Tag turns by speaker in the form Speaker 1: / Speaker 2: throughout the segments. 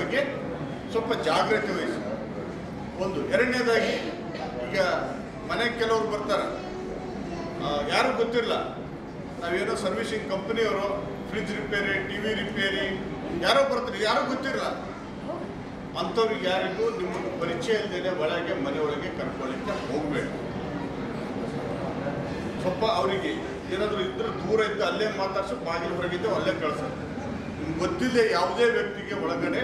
Speaker 1: ಬಗ್ಗೆ ಸ್ವಲ್ಪ ಜಾಗೃತಿ ವಹಿಸಿ. ಒಂದು ಎರಡನೇದಾಗಿ, ಈಗ ಮನೆಗೆ ಕೆಲವರು ಬರ್ತಾರೆ. ಯಾರು ಗೊತ್ತಿರಲ್ಲ ನಾವೇನೋ servicing ಕಂಪ್ನಿಯವರು fridge repair T V repair ಯಾರೋ ಬರ್ತಾರೆ. ಯಾರೋ ಗೊತ್ತಿರಲ್ಲ ಅಂಥವ್ರಿಗೆ ಯಾರಿಗೂ ನಿಮ್ಮ ಪರಿಚಯ ಇಲ್ಲದೇ ಒಳಗೆ ಮನೆಯೊಳಗೆ ಕರ್ಕೊಳ್ಳಿಕ್ಕೆ ಹೋಗಬೇಕು. ಸ್ವಲ್ಪ ಅವರಿಗೆ ಏನಾದರೂ ಇದ್ರೆ ದೂರ ಇದ್ದು ಅಲ್ಲೇ ಮಾತಾಡ್ಸೋ, ಬಾಗಿಲು ಹೊರಗಿದ್ದು ಅಲ್ಲೇ ಕಳ್ಸೋದು ಗೊತ್ತಿಲ್ಲದೆ ಯಾವುದೇ ವ್ಯಕ್ತಿಗೆ ಒಳಗಡೆ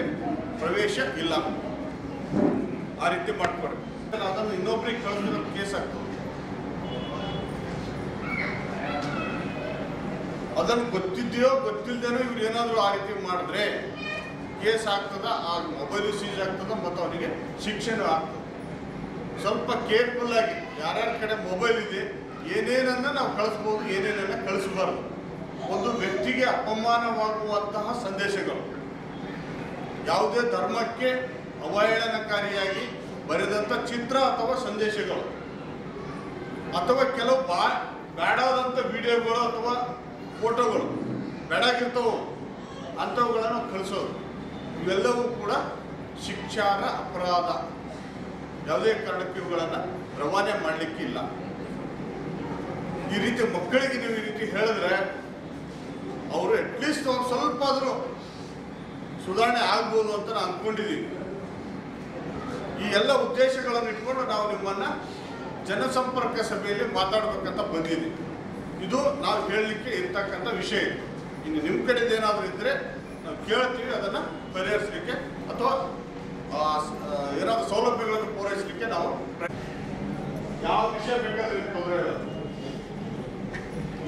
Speaker 1: ಪ್ರವೇಶ ಇಲ್ಲ. ಆ ರೀತಿ ಮಾಡ್ತಾರೆ ಅದನ್ನು ಇನ್ನೊಬ್ರಿಗೆ ಕಳಿಸಿದ್ರೆ ಕೇಸ್ ಆಗ್ತದೆ. ಅದನ್ನು ಗೊತ್ತಿದೆಯೋ ಗೊತ್ತಿಲ್ಲದೇನೋ ಇವ್ರು ಏನಾದರೂ ಆ ರೀತಿ ಮಾಡಿದ್ರೆ ಕೇಸ್ ಆಗ್ತದ, ಆ ಮೊಬೈಲು ಸೀಜ್ ಆಗ್ತದ ಮತ್ತು ಅವನಿಗೆ ಶಿಕ್ಷಣ ಆಗ್ತದೆ. ಸ್ವಲ್ಪ ಕೇರ್ಫುಲ್ ಆಗಿ ಯಾರ್ಯಾರ ಕಡೆ ಮೊಬೈಲ್ ಇದೆ, ಏನೇನನ್ನ ನಾವು ಕಳಿಸ್ಬೋದು, ಏನೇನನ್ನ ಕಳಿಸಬಾರ್ದು. ಒಂದು ವ್ಯಕ್ತಿಗೆ ಅಪಮಾನವಾಗುವಂತಹ ಸಂದೇಶಗಳು. ಯಾವುದೇ ಧರ್ಮಕ್ಕೆ ಅವಹೇಳನಕಾರಿಯಾಗಿ ಬರೆದಂಥ ಚಿತ್ರ ಅಥವಾ ಸಂದೇಶಗಳು. ಅಥವಾ ಕೆಲವು ಬಾ ಬೇಡಾದಂಥ ವಿಡಿಯೋಗಳು ಅಥವಾ ಫೋಟೋಗಳು, ಬೇಡಾಗಿರ್ತವು, ಅಂಥವುಗಳನ್ನು ಕಳಿಸೋದು. ಇವೆಲ್ಲವೂ ಕೂಡ ಶಿಕ್ಷಾರ ಅಪರಾಧ. ಯಾವುದೇ ಕಾರಣಕ್ಕೆ ಇವುಗಳನ್ನು ರವಾನೆ ಮಾಡಲಿಕ್ಕಿಲ್ಲ. ಈ ರೀತಿ ಮಕ್ಕಳಿಗೆ ನೀವು ಈ ರೀತಿ ಹೇಳಿದ್ರೆ ಅವರು ಅಟ್ಲೀಸ್ಟ್ ಅವ್ರು ಸ್ವಲ್ಪ ಆದರೂ ಸುಧಾರಣೆ ಆಗ್ಬೋದು ಅಂತ ನಾನು ಅಂದ್ಕೊಂಡಿದ್ದೀನಿ ಈ ಎಲ್ಲ ಉದ್ದೇಶಗಳನ್ನು ಇಟ್ಕೊಂಡು ನಾವು ನಿಮ್ಮನ್ನು ಜನಸಂಪರ್ಕ ಸಭೆಯಲ್ಲಿ ಮಾತಾಡಬೇಕಂತ ಬಂದಿದ್ದೀವಿ ಇದು ನಾವು ಹೇಳಲಿಕ್ಕೆ ಇರ್ತಕ್ಕಂಥ ವಿಷಯ ಇದು. ಇನ್ನು ನಿಮ್ಮ ಕಡೆದು ಏನಾದರೂ ಇದ್ದರೆ ನಾವು ಕೇಳ್ತೀವಿ, ಅದನ್ನು ಪರಿಹರಿಸಲಿಕ್ಕೆ ಅಥವಾ ಏನಾದರೂ ಸೌಲಭ್ಯಗಳನ್ನು ಪೂರೈಸಲಿಕ್ಕೆ ನಾವು ಯಾವ ವಿಷಯ ಬೇಕಾದ್ರೆ ತೊಂದರೆ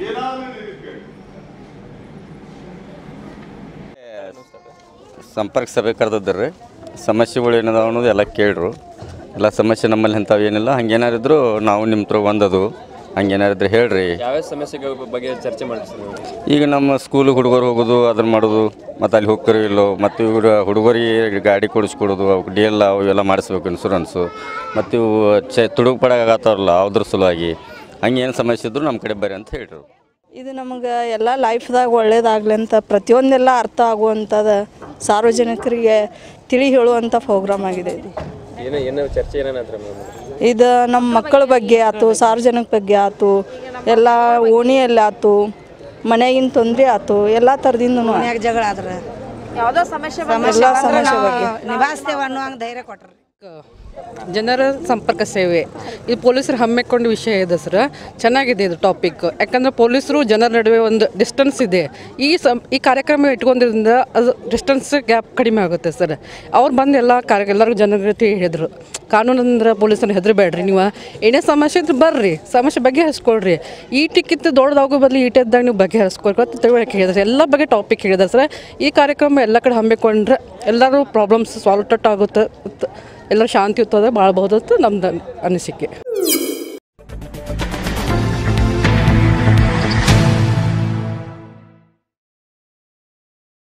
Speaker 1: ಏನಾದರೂ ನೀವು ಕೇಳಿ
Speaker 2: ಸಂಪರ್ಕ ಸಭೆ ಕರೆದಿದ್ದರು ಸಮಸ್ಯೆಗಳು ಏನಿದಾವ ಅನ್ನೋದು ಎಲ್ಲ ಕೇಳ್ರು. ಎಲ್ಲ ಸಮಸ್ಯೆ ನಮ್ಮಲ್ಲಿ ಇಂಥವು ಏನಿಲ್ಲ. ಹಂಗೇನಾರಿದ್ರು ನಾವು ನಿಮ್ಮ ಹತ್ರ ಒಂದದು. ಹಂಗೇನಾರಿದ್ರೆ ಹೇಳ್ರಿ.
Speaker 3: ಯಾವ್ಯಾವ ಸಮಸ್ಯೆಗಳ ಬಗ್ಗೆ ಚರ್ಚೆ ಮಾಡ್ತೀವಿ
Speaker 2: ಈಗ ನಮ್ಮ ಸ್ಕೂಲ್ ಹುಡುಗರು ಹೋಗೋದು ಅದನ್ನು ಮಾಡೋದು ಮತ್ತು ಅಲ್ಲಿ ಹೋಗ್ತಾರೋ ಇಲ್ಲೋ ಮತ್ತು ಇವರು ಹುಡುಗರಿಗೆ ಗಾಡಿ ಕೊಡಿಸ್ಕೊಡೋದು ಅವ್ಕೆ ಡಿ ಎಲ್ಲ ಅವು ಇವೆಲ್ಲ ಮಾಡಿಸ್ಬೇಕು ಇನ್ಸೂರೆನ್ಸು ಮತ್ತು ಇವು ಚೆ ತುಡುಗು ಪಡಾಗತ್ತಾರಲ್ಲ ಅದ್ರ ಸಲುವಾಗಿ. ಹಂಗೇನು ಸಮಸ್ಯೆ ಇದ್ದರೂ ನಮ್ಮ ಕಡೆ ಬರ್ರಿ ಅಂತ ಹೇಳ್ರು.
Speaker 4: ಇದು ನಮಗೆ ಎಲ್ಲ ಲೈಫ್ದಾಗ ಒಳ್ಳೇದಾಗಲಿ ಅಂತ ಪ್ರತಿಯೊಂದೆಲ್ಲ ಅರ್ಥ ಆಗುವಂಥದ್ದು ಸಾರ್ವಜನಿಕರಿಗೆ ತಿಳಿ ಹೇಳುವಂಥ ಪ್ರೋಗ್ರಾಮ್ ಆಗಿದೆ ಇದು.
Speaker 3: ಏನೋ ಏನೋ ಚರ್ಚೆ
Speaker 4: ಇದು? ನಮ್ಮ ಮಕ್ಕಳ ಬಗ್ಗೆ ಆಯ್ತು ಸಾರ್ವಜನಿಕ ಬಗ್ಗೆ ಆಯ್ತು ಎಲ್ಲ ಓಣಿಯಲ್ಲಿ ಆಯ್ತು ಮನೆಗಿನ ತೊಂದರೆ ಆಯ್ತು ಎಲ್ಲ ಥರದಿಂದ
Speaker 5: ಜಗಳ ಆದ್ರೆ?
Speaker 6: ಯಾವುದೋ ಸಮಸ್ಯೆ
Speaker 4: ಸಮಸ್ಯೆ ಬಗ್ಗೆ.
Speaker 5: ನಿಭಾಯಿಸ್ತೇವೆ ಅನ್ನೋ ಹಂಗೆ ಧೈರ್ಯ ಕೊಟ್ರಿ.
Speaker 6: ಜನರ ಸಂಪರ್ಕ ಸೇವೆ. ಇದು ಪೊಲೀಸರು ಹಮ್ಮಿಕೊಂಡ ವಿಷಯ ಇದೆ ಸರ್. ಚೆನ್ನಾಗಿದೆ ಇದು ಟಾಪಿಕ್ ಯಾಕಂದ್ರೆ ಪೊಲೀಸರು ಜನರ ನಡುವೆ ಒಂದು ಡಿಸ್ಟೆನ್ಸ್ ಇದೆ. ಈ ಸಂ, ಈ ಕಾರ್ಯಕ್ರಮ ಇಟ್ಕೊಂಡಿದ್ದರಿಂದ ಅದು ಡಿಸ್ಟೆನ್ಸ್ ಗ್ಯಾಪ್ ಕಡಿಮೆ ಆಗುತ್ತೆ ಸರ್. ಅವ್ರು ಬಂದು ಎಲ್ಲ ಕಾರ್ಯ, ಎಲ್ಲರಿಗೂ ಜನರ ಜೊತೆ ಹೇಳಿದರು. ಕಾನೂನು ಅಂದ್ರೆ ಪೊಲೀಸರು ಹೆದರಬೇಡ್ರಿ ನೀವು. ಏನೇ ಸಮಸ್ಯೆ ಇದ್ರೆ ಬರ್ರಿ. ಸಮಸ್ಯೆ ಬಗೆಹರಿಸ್ಕೊಳ್ರಿ. ಈಟಿಕ್ಕಿಂತ ದೊಡ್ಡದಾಗೋ ಬದಲು ಈಟಿದ್ದಾಗ ನೀವು ಬಗೆಹರಿಸ್ಕೊಳ್ರಿ ಅಂತ ತಿಳುವಳಿಕೆ ಹೇಳಿದ್ರೆ. ಎಲ್ಲ ಬಗ್ಗೆ ಟಾಪಿಕ್ ಹೇಳಿದ್ರೆ ಸರ್. ಈ ಕಾರ್ಯಕ್ರಮ ಎಲ್ಲ ಕಡೆ ಹಮ್ಮಿಕೊಂಡ್ರೆ ಎಲ್ಲರೂ ಪ್ರಾಬ್ಲಮ್ಸ್ ಸಾಲ್ವ್ ಆಗುತ್ತೆ ಮತ್ತು ಎಲ್ಲ ಭಾಳ ಬಹುದತ್ತು ನಮ್ದು ಅನಿಸಿಕೆ.